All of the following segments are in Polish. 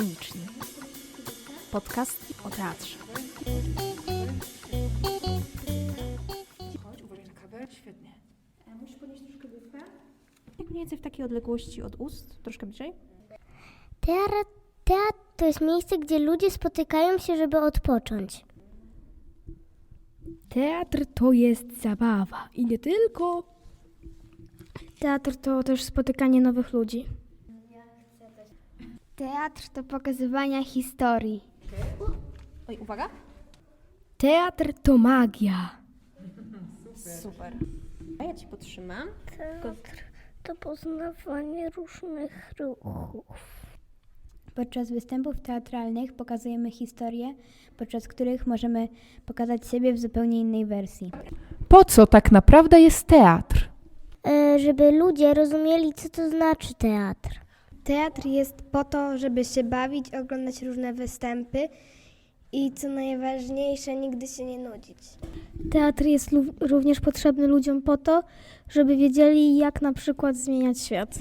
Sceniczni. Podcast o teatrze. Chodź, uważaj na kabel. Świetnie. Jak mniej więcej w takiej odległości od ust, troszkę bliżej. Teatr, teatr to jest miejsce, gdzie ludzie spotykają się, żeby odpocząć. Teatr to jest zabawa i nie tylko. Teatr to też spotykanie nowych ludzi. Teatr to pokazywanie historii. Oj, uwaga. Teatr to magia. Super. A ja ci podtrzymam. Teatr to poznawanie różnych ruchów. Podczas występów teatralnych pokazujemy historie, podczas których możemy pokazać siebie w zupełnie innej wersji. Po co tak naprawdę jest teatr? E, żeby ludzie rozumieli, co to znaczy teatr. Teatr jest po to, żeby się bawić, oglądać różne występy i co najważniejsze, nigdy się nie nudzić. Teatr jest również potrzebny ludziom po to, żeby wiedzieli, jak na przykład zmieniać świat.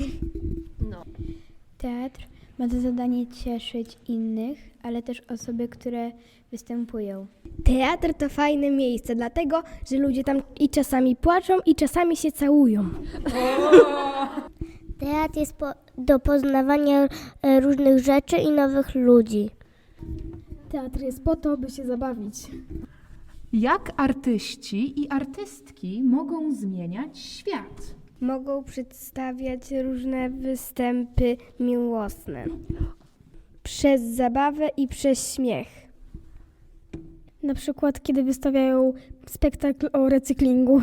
Teatr ma za zadanie cieszyć innych, ale też osoby, które występują. Teatr to fajne miejsce, dlatego że ludzie tam i czasami płaczą, i czasami się całują. Teatr jest po, do poznawania e, różnych rzeczy i nowych ludzi. Teatr jest po to, by się zabawić. Jak artyści i artystki mogą zmieniać świat? Mogą przedstawiać różne występy miłosne. Przez zabawę i przez śmiech. Na przykład, kiedy wystawiają spektakl o recyklingu.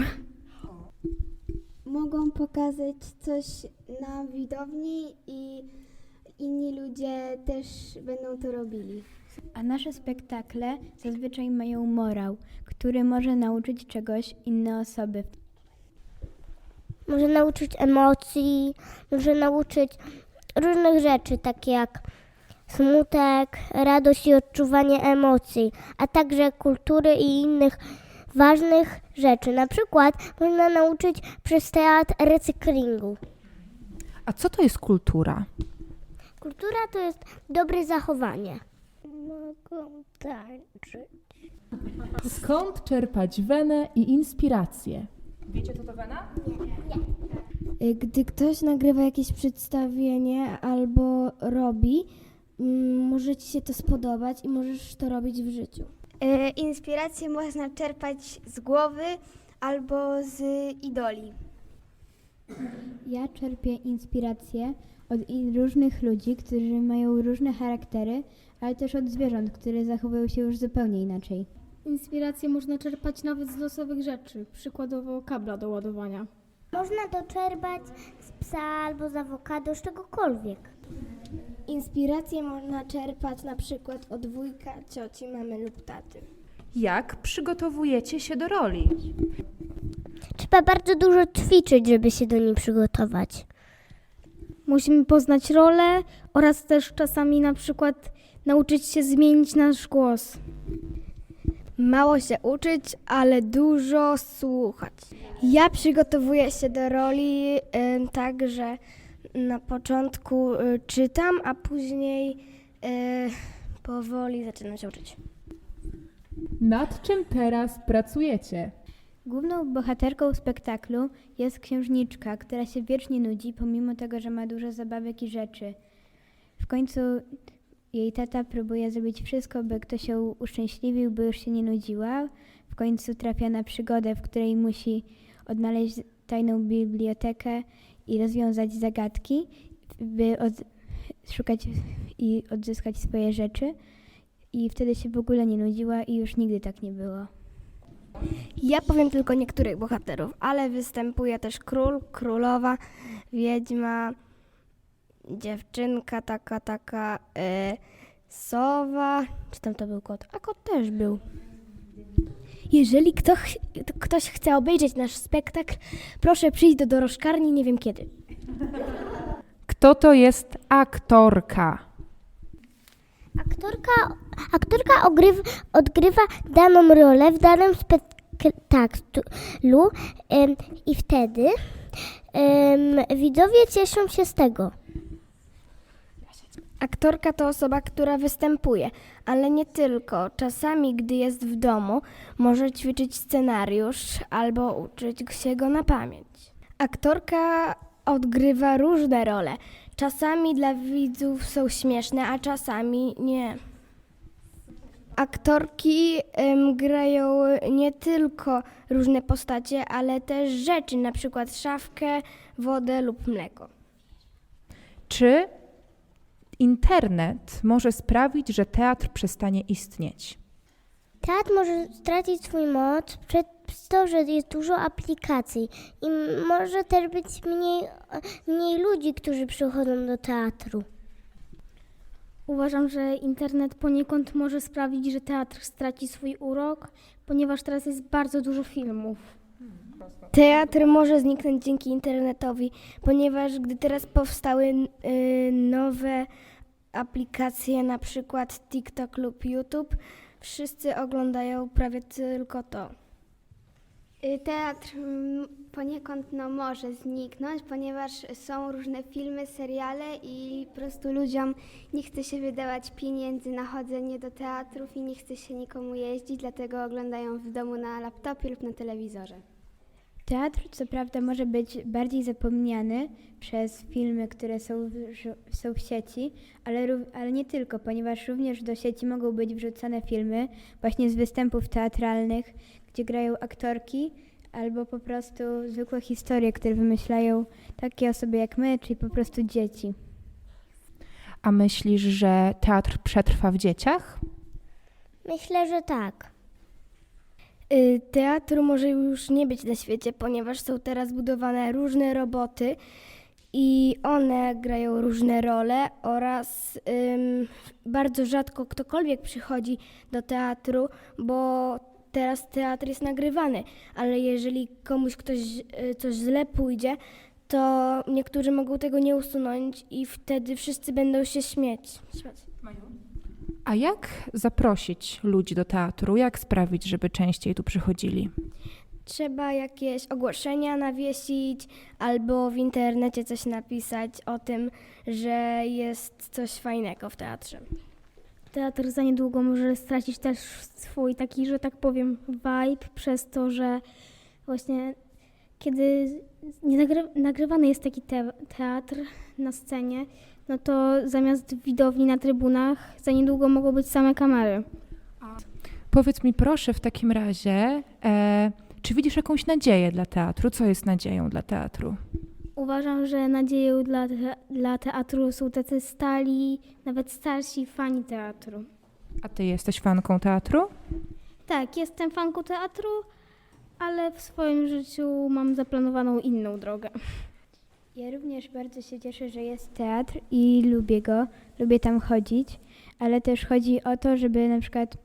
Mogą pokazać coś na widowni i inni ludzie też będą to robili. A nasze spektakle zazwyczaj mają morał, który może nauczyć czegoś inne osoby. Może nauczyć emocji, może nauczyć różnych rzeczy, takie jak smutek, radość i odczuwanie emocji, a także kultury i innych ważnych rzeczy. Na przykład można nauczyć przez teatr recyklingu. A co to jest kultura? Kultura to jest dobre zachowanie. Mogą tańczyć. Skąd czerpać wenę i inspirację? Wiecie, co to wena? Y, Gdy ktoś nagrywa jakieś przedstawienie albo robi, mm, może ci się to spodobać i możesz to robić w życiu. Inspirację można czerpać z głowy albo z idoli. Ja czerpię inspirację od różnych ludzi, którzy mają różne charaktery, ale też od zwierząt, które zachowują się już zupełnie inaczej. Inspirację można czerpać nawet z losowych rzeczy, przykładowo kabla do ładowania. Można to czerpać z psa albo z awokado, z czegokolwiek. Inspirację można czerpać na przykład od wujka, cioci, mamy lub taty. Jak przygotowujecie się do roli? Trzeba bardzo dużo ćwiczyć, żeby się do niej przygotować. Musimy poznać rolę oraz też czasami na przykład nauczyć się zmienić nasz głos. Mało się uczyć, ale dużo słuchać. Ja przygotowuję się do roli y, tak, że na początku y, czytam, a później y, powoli zaczynam się uczyć. Nad czym teraz pracujecie? Główną bohaterką spektaklu jest księżniczka, która się wiecznie nudzi, pomimo tego, że ma dużo zabawek i rzeczy. W końcu jej tata próbuje zrobić wszystko, by ktoś ją uszczęśliwił, by już się nie nudziła. W końcu trafia na przygodę, w której musi odnaleźć tajną bibliotekę i rozwiązać zagadki, by od, szukać i odzyskać swoje rzeczy. I wtedy się w ogóle nie nudziła i już nigdy tak nie było. Ja powiem tylko niektórych bohaterów, ale występuje też król, królowa, wiedźma, dziewczynka taka, taka, e, sowa, czy tam to był kot? A kot też był. Jeżeli ktoś, ktoś chce obejrzeć nasz spektakl, proszę przyjść do dorożkarni, nie wiem kiedy. Kto to jest aktorka? Aktorka, aktorka ogryw, odgrywa daną rolę w danym spektaklu em, i wtedy em, widzowie cieszą się z tego. Aktorka to osoba, która występuje, ale nie tylko. Czasami, gdy jest w domu, może ćwiczyć scenariusz albo uczyć się go na pamięć. Aktorka odgrywa różne role. Czasami dla widzów są śmieszne, a czasami nie. Aktorki em, grają nie tylko różne postacie, ale też rzeczy, na przykład szafkę, wodę lub mleko. Czy internet może sprawić, że teatr przestanie istnieć? Teatr może stracić swój moc przez to, że jest dużo aplikacji i może też być mniej, mniej ludzi, którzy przychodzą do teatru. Uważam, że internet poniekąd może sprawić, że teatr straci swój urok, ponieważ teraz jest bardzo dużo filmów. Teatr może zniknąć dzięki internetowi, ponieważ gdy teraz powstały y, nowe aplikacje, na przykład TikTok lub YouTube, wszyscy oglądają prawie tylko to. Y, Teatr poniekąd no, może zniknąć, ponieważ są różne filmy, seriale i po prostu ludziom nie chce się wydawać pieniędzy na chodzenie do teatrów i nie chce się nikomu jeździć, dlatego oglądają w domu na laptopie lub na telewizorze. Teatr co prawda może być bardziej zapomniany przez filmy, które są w, są w sieci, ale, ale nie tylko, ponieważ również do sieci mogą być wrzucane filmy właśnie z występów teatralnych, gdzie grają aktorki albo po prostu zwykłe historie, które wymyślają takie osoby jak my, czyli po prostu dzieci. A myślisz, że teatr przetrwa w dzieciach? Myślę, że tak. Y, Teatru może już nie być na świecie, ponieważ są teraz budowane różne roboty i one grają różne role oraz ym, bardzo rzadko ktokolwiek przychodzi do teatru, bo teraz teatr jest nagrywany, ale jeżeli komuś ktoś y, coś źle pójdzie, to niektórzy mogą tego nie usunąć i wtedy wszyscy będą się śmieć. śmiać. A jak zaprosić ludzi do teatru? Jak sprawić, żeby częściej tu przychodzili? Trzeba jakieś ogłoszenia nawiesić albo w internecie coś napisać o tym, że jest coś fajnego w teatrze. Teatr za niedługo może stracić też swój taki, że tak powiem, vibe przez to, że właśnie kiedy nie nagry- nagrywany jest taki te- teatr na scenie, no to zamiast widowni na trybunach za niedługo mogą być same kamery. Powiedz mi proszę w takim razie, e, czy widzisz jakąś nadzieję dla teatru? Co jest nadzieją dla teatru? Uważam, że nadzieją dla, dla teatru są tacy stali, nawet starsi fani teatru. A ty jesteś fanką teatru? Tak, jestem fanką teatru, ale w swoim życiu mam zaplanowaną inną drogę. Ja również bardzo się cieszę, że jest teatr i lubię go, lubię tam chodzić, ale też chodzi o to, żeby na przykład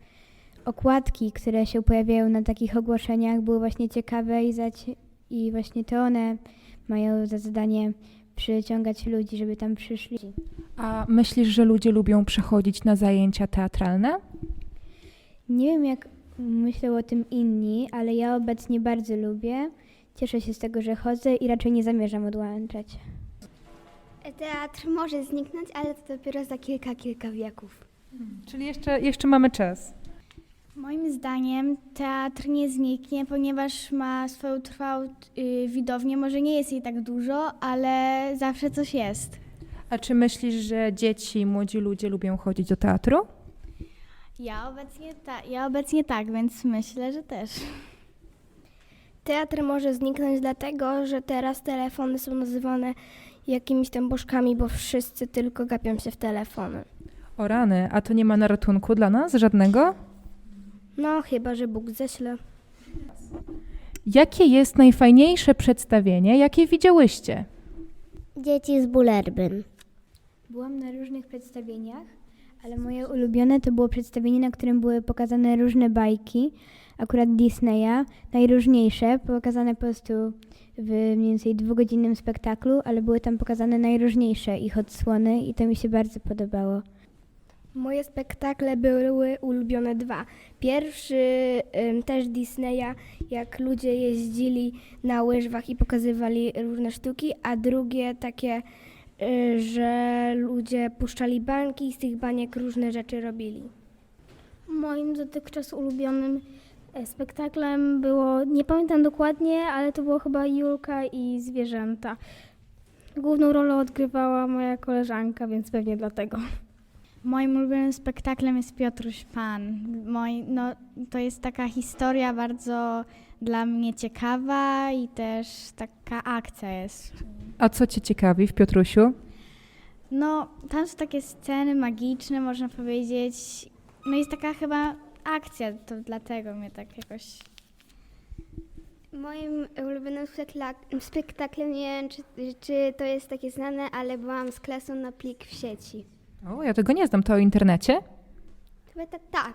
okładki, które się pojawiają na takich ogłoszeniach, były właśnie ciekawe i, i właśnie to one mają za zadanie przyciągać ludzi, żeby tam przyszli. A myślisz, że ludzie lubią przychodzić na zajęcia teatralne? Nie wiem, jak myślą o tym inni, ale ja obecnie bardzo lubię. Cieszę się z tego, że chodzę i raczej nie zamierzam odłączać. Teatr może zniknąć, ale to dopiero za kilka, kilka wieków. Czyli jeszcze, jeszcze mamy czas. Moim zdaniem teatr nie zniknie, ponieważ ma swoją trwałą y, widownię. Może nie jest jej tak dużo, ale zawsze coś jest. A czy myślisz, że dzieci, młodzi ludzie lubią chodzić do teatru? Ja obecnie, ta, ja obecnie tak, więc myślę, że też. Teatr może zniknąć dlatego, że teraz telefony są nazywane jakimiś tam bożkami, bo wszyscy tylko gapią się w telefony. O rany, a to nie ma na ratunku dla nas żadnego? No, chyba, że Bóg ześle. Jakie jest najfajniejsze przedstawienie, jakie widziałyście? Dzieci z Bullerbyn. Byłam na różnych przedstawieniach, ale moje ulubione to było przedstawienie, na którym były pokazane różne bajki, akurat Disneya, najróżniejsze, pokazane po prostu w mniej więcej dwugodzinnym spektaklu, ale były tam pokazane najróżniejsze ich odsłony i to mi się bardzo podobało. Moje spektakle były ulubione dwa. Pierwszy ym, też Disneya, jak ludzie jeździli na łyżwach i pokazywali różne sztuki, a drugie takie że ludzie puszczali bańki i z tych baniek różne rzeczy robili. Moim dotychczas ulubionym e, spektaklem było, nie pamiętam dokładnie, ale to było chyba Julka i zwierzęta. Główną rolę odgrywała moja koleżanka, więc pewnie dlatego. Moim ulubionym spektaklem jest Piotruś Pan. Moi, no, to jest taka historia bardzo dla mnie ciekawa i też taka akcja jest. A co cię ciekawi w Piotrusiu? No, tam są takie sceny magiczne, można powiedzieć. No jest taka chyba akcja, to dlatego mnie tak jakoś... Moim ulubionym spektak- spektaklem, nie wiem czy, czy to jest takie znane, ale byłam z klasą na plik w sieci. O, ja tego nie znam, to o internecie? Chyba tak, tak.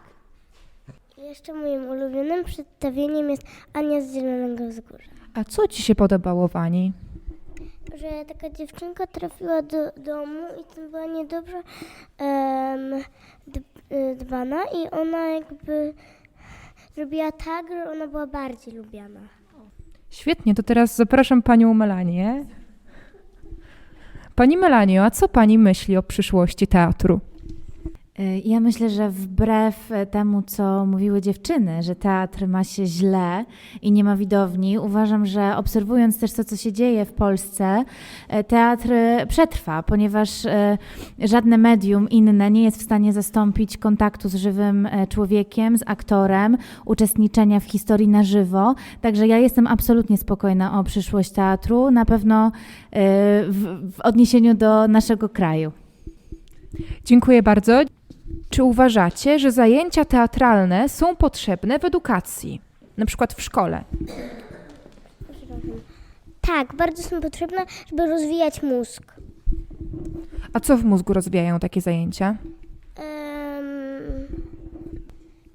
Jeszcze moim ulubionym przedstawieniem jest Ania z Zielonego Wzgórza. A co ci się podobało w Ani? Że taka dziewczynka trafiła do domu i tam była niedobrze em, y, dbana i ona jakby zrobiła tak, że ona była bardziej lubiana. Świetnie, to teraz zapraszam panią Melanię. Pani Melanio, a co pani myśli o przyszłości teatru? Y, Ja myślę, że wbrew e, temu, co mówiły dziewczyny, że teatr ma się źle i nie ma widowni, uważam, że obserwując też to, co się dzieje w Polsce, e, teatr przetrwa, ponieważ e, żadne medium inne nie jest w stanie zastąpić kontaktu z żywym człowiekiem, z aktorem, uczestniczenia w historii na żywo. Także ja jestem absolutnie spokojna o przyszłość teatru, na pewno w, w odniesieniu do naszego kraju. Dziękuję bardzo. Czy uważacie, że zajęcia teatralne są potrzebne w edukacji, na przykład w szkole? Tak, bardzo są potrzebne, żeby rozwijać mózg. A co w mózgu rozwijają takie zajęcia? Em,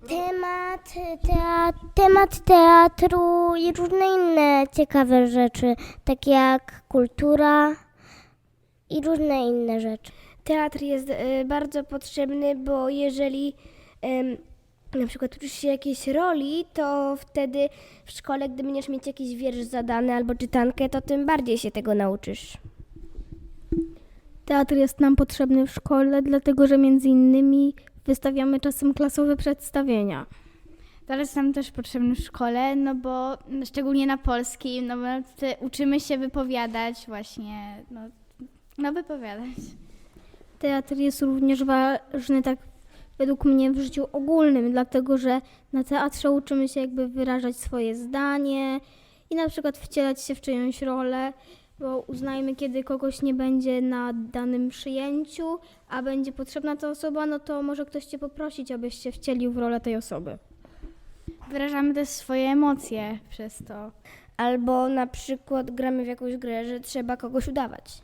temat, tea, temat teatru i różne inne ciekawe rzeczy, takie jak kultura i różne inne rzeczy. Teatr jest e, bardzo potrzebny, bo jeżeli na przykład uczysz się jakiejś roli, to wtedy w szkole, gdy będziesz mieć jakiś wiersz zadany albo czytankę, to tym bardziej się tego nauczysz. Teatr jest nam potrzebny w szkole, dlatego że między innymi wystawiamy czasem klasowe przedstawienia. Teraz nam też potrzebny w szkole, no bo szczególnie na polskim, no bo uczymy się wypowiadać właśnie, no, no wypowiadać. Teatr jest również ważny tak według mnie w życiu ogólnym, dlatego że na teatrze uczymy się jakby wyrażać swoje zdanie i na przykład wcielać się w czyjąś rolę, bo uznajmy, kiedy kogoś nie będzie na danym przyjęciu, a będzie potrzebna ta osoba, no to może ktoś cię poprosić, abyś się wcielił w rolę tej osoby. Wyrażamy też swoje emocje przez to. Albo na przykład gramy w jakąś grę, że trzeba kogoś udawać.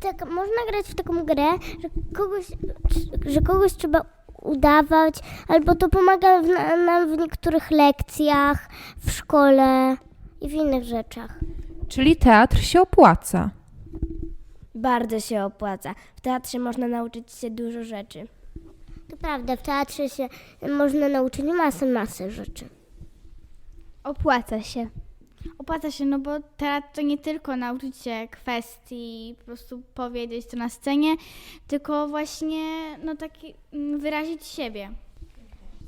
Tak, można grać w taką grę, że kogoś, że kogoś trzeba udawać, albo to pomaga w, nam w niektórych lekcjach, w szkole i w innych rzeczach. Czyli teatr się opłaca. Bardzo się opłaca. W teatrze można nauczyć się dużo rzeczy. To prawda, w teatrze się można nauczyć masę, masę rzeczy. Opłaca się. Opłaca się, no bo teatr to nie tylko nauczyć się kwestii, po prostu powiedzieć to na scenie, tylko właśnie no taki mm, wyrazić siebie.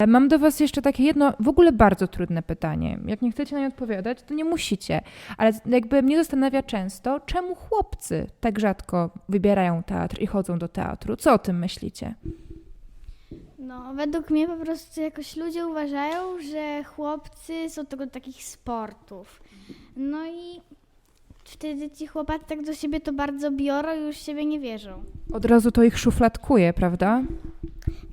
Mam do Was jeszcze takie jedno, w ogóle bardzo trudne pytanie. Jak nie chcecie na nie odpowiadać, to nie musicie. Ale jakby mnie zastanawia często, czemu chłopcy tak rzadko wybierają teatr i chodzą do teatru? Co o tym myślicie? No, według mnie po prostu jakoś ludzie uważają, że chłopcy są tego takich sportów. No i wtedy ci chłopacy tak do siebie to bardzo biorą i już siebie nie wierzą. Od razu to ich szufladkuje, prawda?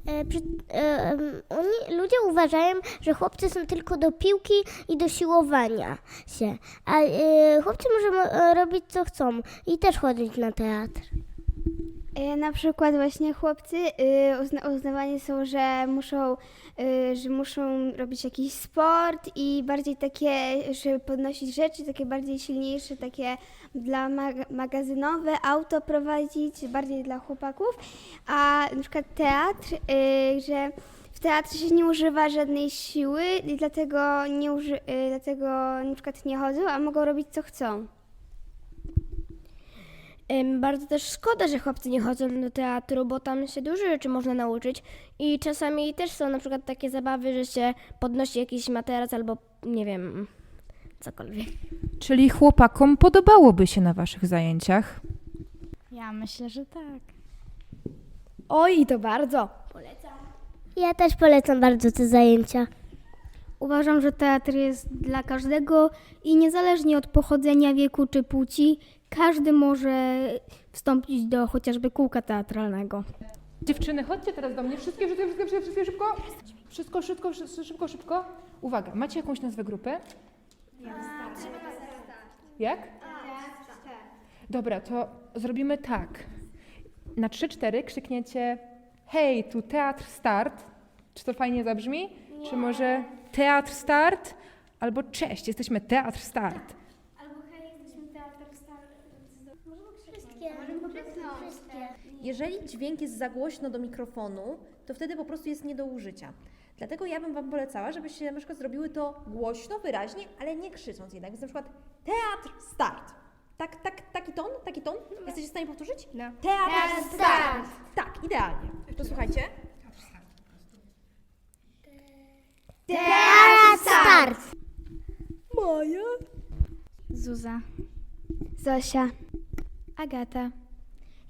E, przy, e, oni, ludzie uważają, że chłopcy są tylko do piłki i do siłowania się, a e, chłopcy możą e, robić co chcą i też chodzić na teatr. E, Na przykład właśnie chłopcy y, uzna, uznawani są, że muszą, y, że muszą robić jakiś sport i bardziej takie, żeby podnosić rzeczy, takie bardziej silniejsze, takie dla mag- magazynowe, auto prowadzić, bardziej dla chłopaków, a na przykład teatr, y, że w teatrze się nie używa żadnej siły i dlatego, nie uży, dlatego na przykład nie chodzą, a mogą robić co chcą. Bardzo też szkoda, że chłopcy nie chodzą do teatru, bo tam się dużo rzeczy można nauczyć i czasami też są na przykład takie zabawy, że się podnosi jakiś materac albo nie wiem, cokolwiek. Czyli chłopakom podobałoby się na waszych zajęciach? Ja myślę, że tak. Oj, i to bardzo. Ja też polecam bardzo te zajęcia. Uważam, że teatr jest dla każdego i niezależnie od pochodzenia, wieku czy płci, każdy może wstąpić do chociażby kółka teatralnego. Dziewczyny, chodźcie teraz do mnie. Wszystkie, wszystkie, wszystkie, wszystkie szybko. Wszystko, szybko, szybko, szybko, szybko. Uwaga, macie jakąś nazwę grupy? Jak? Dobra, to zrobimy tak. Na 3-4 krzykniecie hej, tu teatr start. Czy to fajnie zabrzmi? Czy może teatr start? Albo cześć, jesteśmy teatr start. Jeżeli dźwięk jest za głośno do mikrofonu, to wtedy po prostu jest nie do użycia. Dlatego ja bym Wam polecała, żebyście na przykład zrobiły to głośno, wyraźnie, ale nie krzycząc jednak. Więc na przykład teatr start. Tak, tak, taki ton, taki ton. Jesteście w stanie powtórzyć? No. Teatr, start. Tak, idealnie. To słuchajcie. Start! Zuza. Zosia. Agata.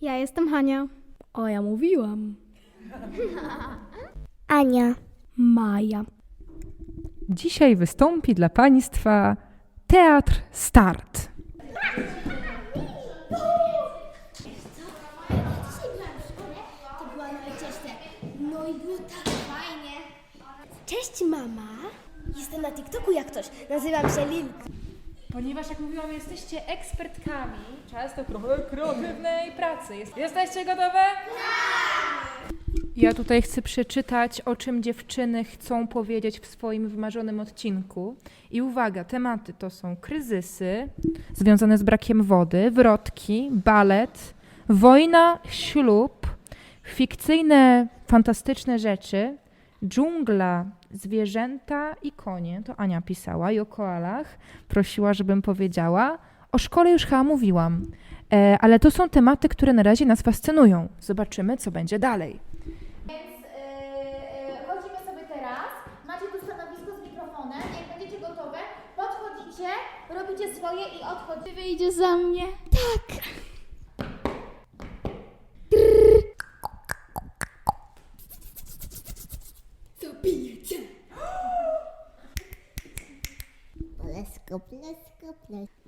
Ja jestem Hania. O, ja mówiłam. Ania. Maja. Dzisiaj wystąpi dla Państwa teatr start. Cześć mama. Jestem na TikToku jak ktoś. Nazywam się Lil. Ponieważ, jak mówiłam, jesteście ekspertkami, często trochę kreatywnej pracy. Jest, jesteście gotowe? Tak! Ja tutaj chcę przeczytać, o czym dziewczyny chcą powiedzieć w swoim wymarzonym odcinku. I uwaga, tematy to są kryzysy związane z brakiem wody, wrotki, balet, wojna, ślub, fikcyjne, fantastyczne rzeczy, dżungla, zwierzęta i konie. To Ania pisała i o koalach prosiła, żebym powiedziała. O szkole już chyba mówiłam, e, ale to są tematy, które na razie nas fascynują. Zobaczymy, co będzie dalej. Chodzimy sobie teraz. Macie tu stanowisko z mikrofonem. Jak będziecie gotowe, podchodzicie, robicie swoje i odchodzicie. Wyjdzie za mnie. Plesko, plesko, пляска, пляска.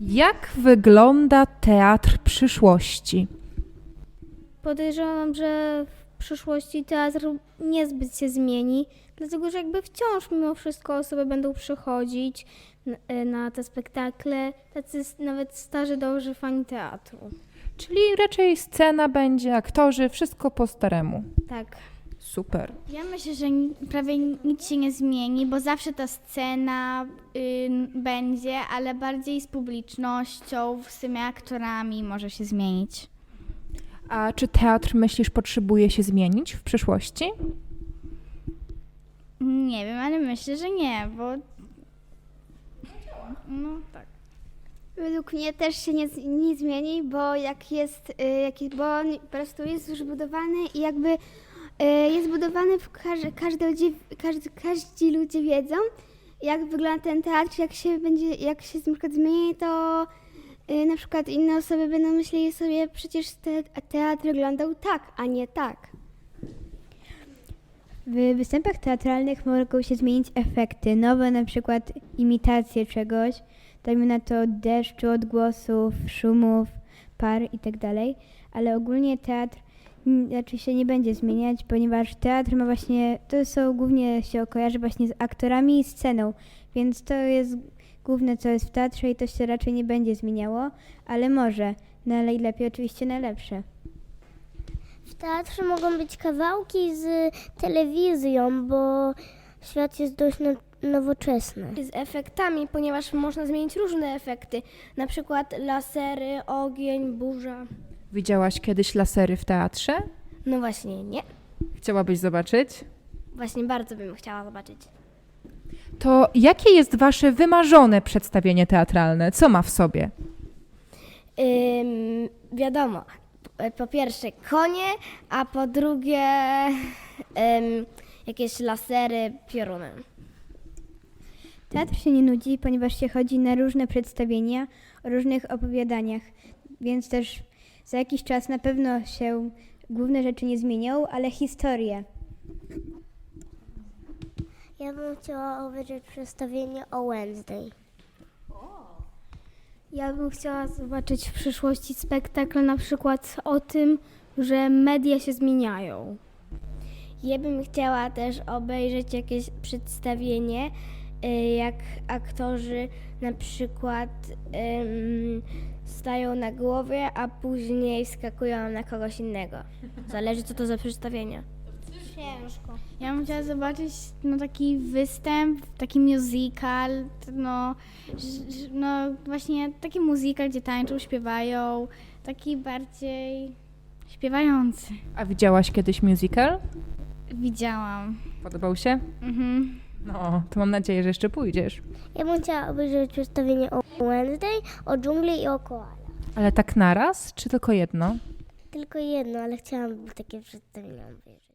Jak wygląda teatr przyszłości? Podejrzewam, że w przyszłości teatr niezbyt się zmieni, dlatego że jakby wciąż mimo wszystko osoby będą przychodzić na, e, na te spektakle, tacy nawet starzy, dobrzy fani teatru. Czyli raczej scena będzie, aktorzy, wszystko po staremu. Tak. Super. Ja myślę, że ni- prawie nic się nie zmieni, bo zawsze ta scena ym, będzie, ale bardziej z publicznością, z tymi aktorami może się zmienić. A czy teatr, myślisz, potrzebuje się zmienić w przyszłości? Nie wiem, ale myślę, że nie, bo. No tak. Według mnie też się nie, z- nie zmieni, bo jak jest, y, jak, bo on po prostu jest już budowany i jakby y, jest budowany, w każdy, każdy, każdy, każdy ludzie wiedzą, jak wygląda ten teatr, jak się będzie, jak się na przykład zmieni, to y, na przykład inne osoby będą myśleli sobie, przecież te, teatr wyglądał tak, a nie tak. W występach teatralnych mogą się zmienić efekty, nowe na przykład imitacje czegoś, dajmy na to deszczu, odgłosów, szumów, par itd., ale ogólnie teatr raczej się nie będzie zmieniać, ponieważ teatr ma właśnie, to są głównie się kojarzy właśnie z aktorami i sceną, więc to jest główne, co jest w teatrze i to się raczej nie będzie zmieniało, ale może, no ale i lepiej oczywiście najlepsze. W teatrze mogą być kawałki z telewizją, bo świat jest dość no- nowoczesny. Z efektami, ponieważ można zmienić różne efekty, na przykład lasery, ogień, burza. Widziałaś kiedyś lasery w teatrze? No właśnie, nie. Chciałabyś zobaczyć? Właśnie bardzo bym chciała zobaczyć. To jakie jest wasze wymarzone przedstawienie teatralne? Co ma w sobie? Ym, wiadomo, p- po pierwsze konie, a po drugie ym, jakieś lasery, pioruny. Teatr się nie nudzi, ponieważ się chodzi na różne przedstawienia o różnych opowiadaniach, więc też za jakiś czas na pewno się główne rzeczy nie zmienią, ale historie. Ja bym chciała obejrzeć przedstawienie o Wednesday. Ja bym chciała zobaczyć w przyszłości spektakl na przykład o tym, że media się zmieniają. Ja bym chciała też obejrzeć jakieś przedstawienie, jak aktorzy na przykład ym, stają na głowie, a później skakują na kogoś innego. Zależy co to za przedstawienie. Ja bym chciała zobaczyć no, taki występ, taki musical, no, no właśnie taki musical, gdzie tańczą, śpiewają, taki bardziej śpiewający. A widziałaś kiedyś musical? Widziałam. Podobał się? Mhm. No, to mam nadzieję, że jeszcze pójdziesz. Ja bym chciała obejrzeć przedstawienie o Wednesday, o dżungli i o koala. Ale tak naraz, czy tylko jedno? Tylko jedno, ale chciałam takie przedstawienie obejrzeć.